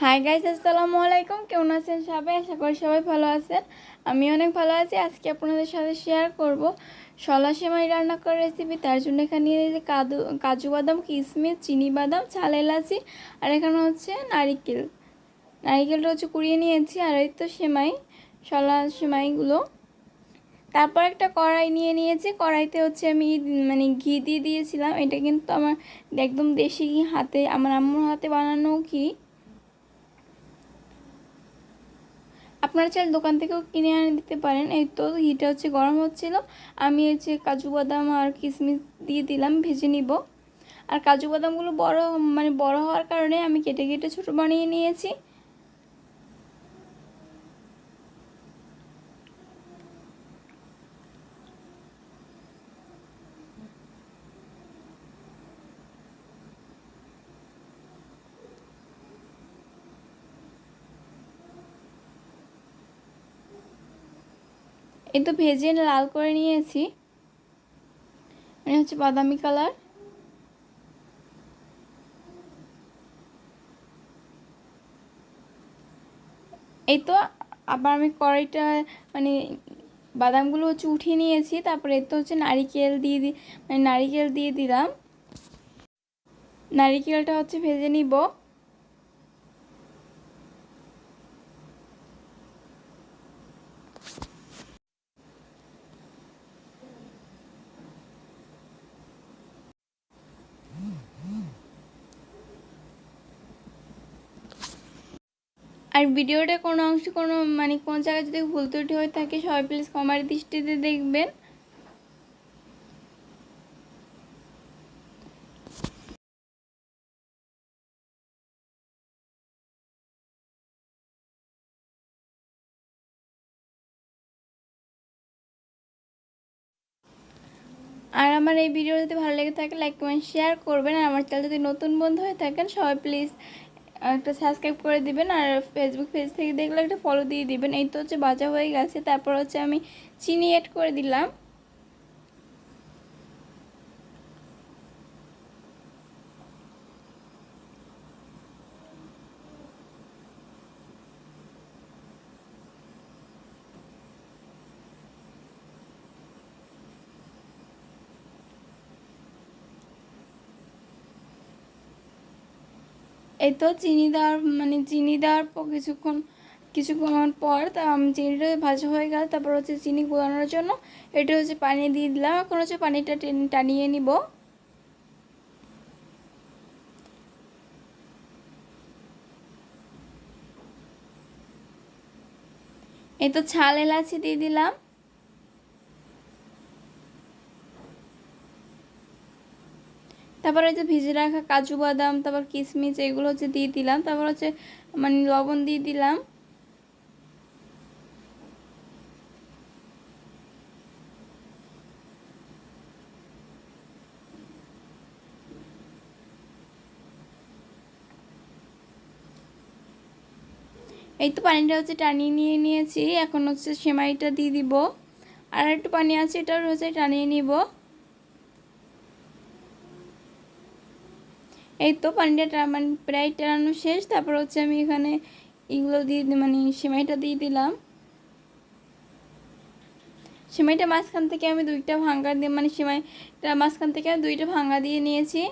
Hi guys আসসালামু আলাইকুম। কেমন আছেন সবাই? আশা করি সবাই ভালো আছেন। আমি অনেক ভালো আছি। আজকে আপনাদের সাথে শেয়ার করব শলা সেমাই রান্না করার রেসিপি তার জন্য এখানে নিয়ে নিয়েছি কাদু, কাজু বাদাম কিশমিশ চিনি বাদাম ছাল এলাচি, আর এখানে হচ্ছে নারিকেল। নারিকেলটা হচ্ছে কুড়িয়ে নিয়েছি। আর এই তো সেমাই, শলা সেমাইগুলো। তারপর একটা কড়াই নিয়ে নিয়েছি। কড়াইতে হচ্ছে আমি মানে ঘি দিয়ে দিয়েছিলাম। এটা কিন্তু আমার একদম দেশি হাতে, আমার আম্মুর হাতে বানানো ঘি। আপনারা চাইলে দোকান থেকেও কিনে আনে দিতে পারেন। এই তো ঘিটা হচ্ছে গরম হচ্ছিল। আমি হচ্ছে কাজু বাদাম আর কিশমিশ দিয়ে দিলাম, ভেজে নিব। আর কাজু বাদামগুলো বড় মানে বড় হওয়ার কারণে আমি কেটে কেটে ছোটো বানিয়ে নিয়েছি। এই তো ভেজে লাল করে নিয়েছি। মানে হচ্ছে বাদামি কালার। এই তো আবার আমি কড়াইটা মানে বাদামগুলো হচ্ছে উঠিয়ে নিয়েছি, তারপরে এতো হচ্ছে নারিকেল দিয়ে মানে নারিকেল দিয়ে দিলাম। নারিকেলটা হচ্ছে ভেজে নিব। আর ভিডিওটা কোনো অংশ কোনো মানে কোন জায়গায় যদি ভুল ত্রুটি হয়ে থাকে, সবাই প্লিজ কমার দৃষ্টিতে দেখবেন। আর আমার এই ভিডিও যদি ভালো লেগে থাকে লাইক কমেন্ট শেয়ার করবেন। আর আমার চ্যানেল যদি নতুন বন্ধু হয়ে থাকেন, সবাই প্লিজ একটা সাবস্ক্রাইব করে দিবেন আর ফেসবুক পেজ থেকে দেখলে একটা ফলো দিয়ে দিবেন। এই তো হচ্ছে বাজা হয়ে গেছে। তারপর হচ্ছে আমি চিনি অ্যাড করে দিলাম। এই তো চিনি দেওয়ার মানে চিনি দেওয়ার পর কিছুক্ষণ কিছুক্ষণ পর তা চিনিটা ভাজা হয়ে গেল। তারপর হচ্ছে চিনি গোলানোর জন্য এটা হচ্ছে পানি দিয়ে দিলাম। এখন হচ্ছে পানিটা টানিয়ে নিব। এই তো ছাল এলাচি দিয়ে দিলাম। তারপর হচ্ছে ভিজে রাখা কাজু বাদাম, তারপর কিশমিশ এগুলো হচ্ছে দিয়ে দিলাম। তারপর হচ্ছে মানে লবণ দিয়ে দিলাম। এই তো পানিটা হচ্ছে টানিয়ে নিয়ে নিয়েছি। এখন হচ্ছে সেমাইটা দিয়ে দিব। আর একটু পানি আছে এটা হচ্ছে টানিয়ে নিব। এই তো পানিটা মানে প্রায় টানানো শেষ। তারপর হচ্ছে আমি এখানে এগুলো দিয়ে মানে সেমাইটা দিয়ে দিলাম। সেমাইটা মাঝখান থেকে আমি দুইটা ভাঙ্গা দিয়ে মানে সেমাইটা মাঝখান থেকে আমি দুইটা ভাঙ্গা দিয়ে নিয়েছি।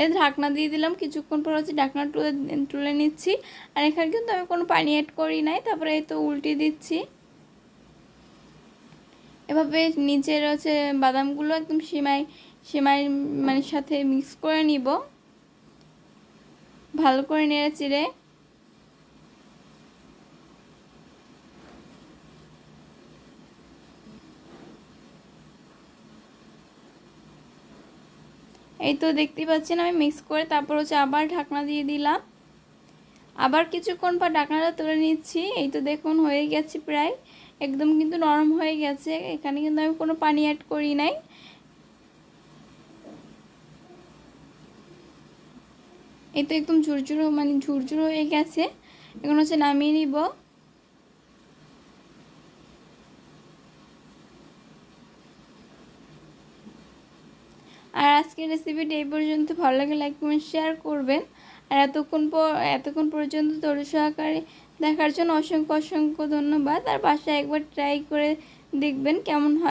এর ঢাকনা দিয়ে দিলাম। কিছুক্ষণ পর হচ্ছে ঢাকনা তুলে তুলে নিচ্ছি। আর এখানে কিন্তু আমি কোনো পানি অ্যাড করি নাই। তারপরে এই তো উল্টে দিচ্ছি। এভাবে নিচের হচ্ছে বাদামগুলো একদম সিমাই সিমাই মানে সাথে মিক্স করে নিব। ভালো করে নেড়ে চিড়ে এই তো দেখতে পাচ্ছেন, আমি মিক্স করে তারপর হচ্ছে আবার ঢাকনা দিয়ে দিলাম। আবার কিছুক্ষণ পর ঢাকনাটা তুলে নিচ্ছি। এই তো দেখুন, হয়ে গেছে প্রায়। একদম কিন্তু নরম হয়ে গেছে। এখানে কিন্তু আমি কোনো পানি অ্যাড করি নাই। এই তো একদম ঝুরঝুরো মানে ঝুরঝুরো হয়ে গেছে। এখন হচ্ছে নামিয়ে নিব। আর আজকের রেসিপিটি এই পর্যন্ত। ভালো লাগে লাইক কমেন্ট শেয়ার করবেন। আর এতক্ষণ এতক্ষণ পর্যন্ত তরু সহকারে দেখার জন্য অসংখ্য অসংখ্য ধন্যবাদ। আর বাসায় একবার ট্রাই করে দেখবেন কেমন হয়।